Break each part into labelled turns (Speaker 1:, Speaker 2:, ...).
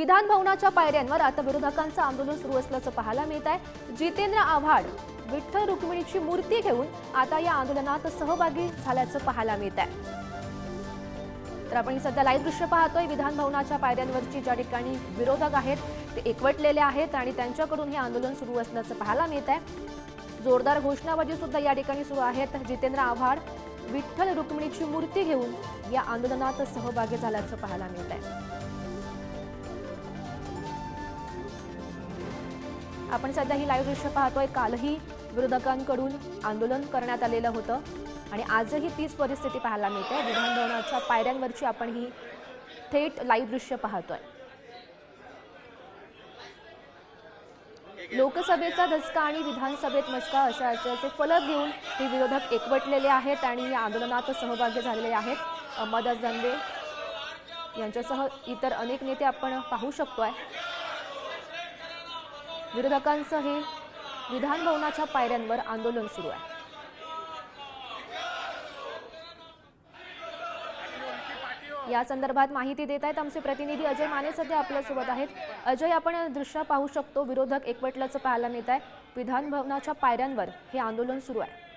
Speaker 1: विधान भवनाच्या पायऱ्यांवर आता विरोधकांचं आंदोलन सुरू असल्याचं पाहायला मिळत आहे. जितेंद्र आव्हाड विठ्ठल रुक्मिणीची मूर्ती घेऊन आता या आंदोलनात सहभागी झाल्याचं पाहायला मिळत आहे. तर आपण सध्या लाईव्ह दृश्य पाहतोय. विधान भवनाच्या पायऱ्यांवरची ज्या ठिकाणी विरोधक आहेत ते एकवटलेले आहेत आणि त्यांच्याकडून हे आंदोलन सुरू असल्याचं पाहायला मिळत आहे. जोरदार घोषणाबाजी सुद्धा या ठिकाणी सुरू आहेत. जितेंद्र आव्हाड विठ्ठल रुक्मिणीची मूर्ती घेऊन या आंदोलनात सहभागी झाल्याचं पाहायला मिळत आहे. आपण सध्या ही लाईव्ह दृश्य पाहतोय. कालही विरोधकांकडून आंदोलन करण्यात आलेलं होतं. आणि आजही तीच परिस्थिती पाहायला मिळते. विधानभवनाच्या पायऱ्यांवरची आपण ही थेट लाईव्ह दृश्य पाहतोय. लोकसभेचा धसका आणि विधानसभेत मस्का अशा आशयाचे फलक घेऊन हे विरोधक एकवटलेले आहेत आणि या आंदोलनात सहभागी झालेले आहेत. अहमदास दानवे यांच्यासह इतर अनेक नेते आपण पाहू शकतोय. विरोधकांचं हे विधान भवनाच्या पायऱ्यांवर आंदोलन सुरू आहे. या संदर्भात माहिती देत आहेत आमचे प्रतिनिधी अजय माने सध्या आपल्यासोबत आहेत. अजय आपण दृश्य पाहू शकतो विरोधक एकवटल्याचं पाहायला मिळत आहे. विधान भवनाच्या पायऱ्यांवर हे आंदोलन सुरू आहे.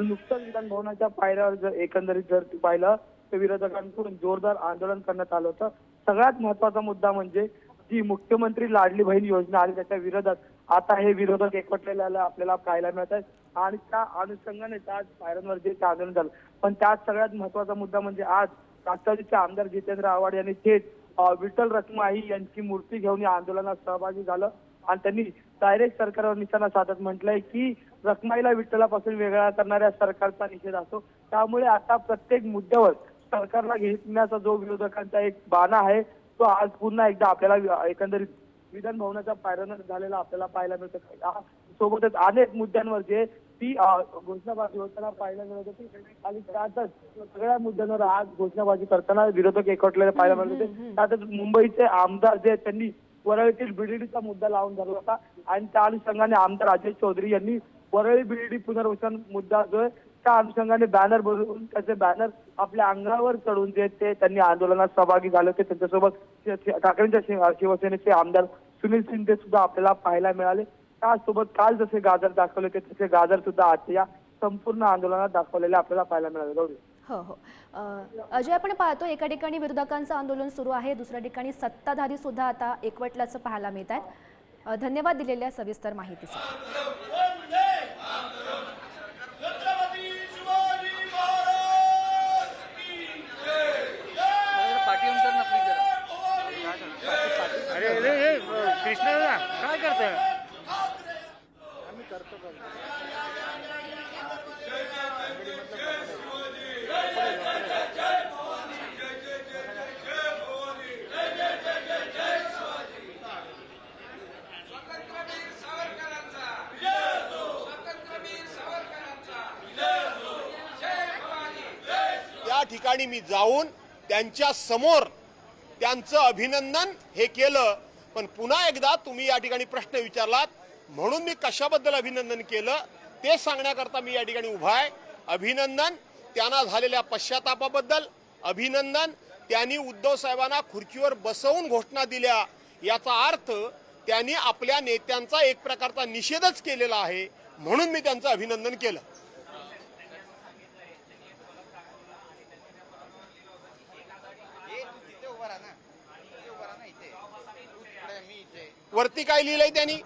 Speaker 2: नुकतंच विधान भवनाच्या पायऱ्यावर जर एकंदरीत जर तू पाहिलं तर विरोधकांकडून जोरदार आंदोलन करण्यात आलं होतं. सगळ्यात महत्त्वाचा मुद्दा म्हणजे जी मुख्यमंत्री लाडली बहीण योजना आली त्याच्या विरोधात आता हे विरोधक एकवटलेल्या आपल्याला पाहायला मिळत आहेत आणि त्या अनुषंगाने आज पायऱ्यांवर जे आंदोलन झालं. पण त्यात सगळ्यात महत्त्वाचा मुद्दा म्हणजे आज राष्ट्रवादीचे आमदार जितेंद्र आव्हाड यांनी थेट विठ्ठल रखमाई यांची मूर्ती घेऊन या आंदोलनात सहभागी झालं. आणि त्यांनी डायरेक्ट सरकारवर निशाणा साधत म्हटलंय की रखमाईला विठ्ठलापासून वेगळा करणाऱ्या सरकारचा निषेध असतो. त्यामुळे आता प्रत्येक मुद्द्यावर सरकारला घेण्याचा जो विरोधकांचा एक बाणा आहे तो आज पुन्हा एकदा आपल्याला एकंदरीत विधान भवनाच्या पायऱ्यानं झालेला आपल्याला पाहायला मिळतं. सोबतच अनेक मुद्द्यांवर जे ती घोषणाबाजी होताना पाहायला मिळत होती. आणि त्यातच सगळ्या मुद्द्यांवर आज घोषणाबाजी करताना विरोधक एकवटलेले पाहायला मिळत होते. त्यातच मुंबईचे आमदार जे त्यांनी वरळीतील बीडीडीचा मुद्दा लावून धरला होता. आणि त्या अनुषंगाने आमदार अजय चौधरी यांनी वरळी बीडीडी पुनर्वसन मुद्दा जो त्या अनुषंगाने बॅनर बनवून त्याचे बॅनर आपल्या अंगावर चढून जे ते त्यांनी आंदोलनात सहभागी झाले होते. त्यांच्यासोबत ठाकरेंच्या शिवसेनेचे आमदार सुनील शिंदे सुद्धा आपल्याला पाहायला मिळाले. त्यासोबत काल जसे गाजर दाखवले होते तसे गाजर सुद्धा आज या संपूर्ण आंदोलनात दाखवलेले आपल्याला पाहायला मिळाले. गौरी
Speaker 1: हो हो. अजय आपण पाहतो एका ठिकाणी विरोधकांचं आंदोलन सुरू आहे. दुसऱ्या ठिकाणी सत्ताधारी सुद्धा आता एकवटल्याचं पाहायला मिळत आहेत धन्यवाद दिलेल्या सविस्तर माहितीसाठी.
Speaker 3: कृष्णा दादा काय करतोय? आम्ही करतो
Speaker 4: त्या ठिकाणी मी जाऊन त्यांच्यासमोर त्यांचं अभिनंदन हे केलं. पण पुन्हा एकदा तुम्ही या ठिकाणी प्रश्न विचारलात म्हणून मी कशाबद्दल अभिनंदन केलं ते सांगण्याकरता मी या ठिकाणी उभा आहे. अभिनंदन त्यांना झालेल्या पश्चातापाबद्दल अभिनंदन त्यांनी उद्धव साहेबांना खुर्चीवर बसवून घोषणा दिल्या याचा अर्थ त्यांनी आपल्या नेत्यांचा एक प्रकारचा निषेधच केलेला आहे म्हणून मी त्यांचं अभिनंदन केलं
Speaker 3: इथे उभा राहा ना इथे उभा राहा ना इथे तू तिकडे मी इथे
Speaker 4: वरती काय लिहिलंय त्यांनी?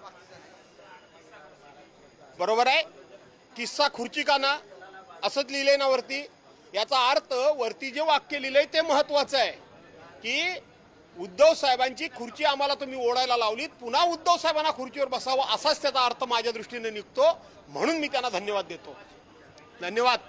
Speaker 4: बरोबर आहे? किस्सा खुर्ची का ना असंच लिहिलंय ना वरती? याचा अर्थ वरती जे वाक्य लिहिलंय ते महत्वाचं आहे. की उद्धव साहेबांची खुर्ची आम्हाला तुम्ही ओढायला लावलीत पुन्हा उद्धव साहेबांना खुर्चीवर बसावं असाच त्याचा अर्थ माझ्या दृष्टीने निघतो. म्हणून मी त्यांना धन्यवाद देतो. धन्यवाद.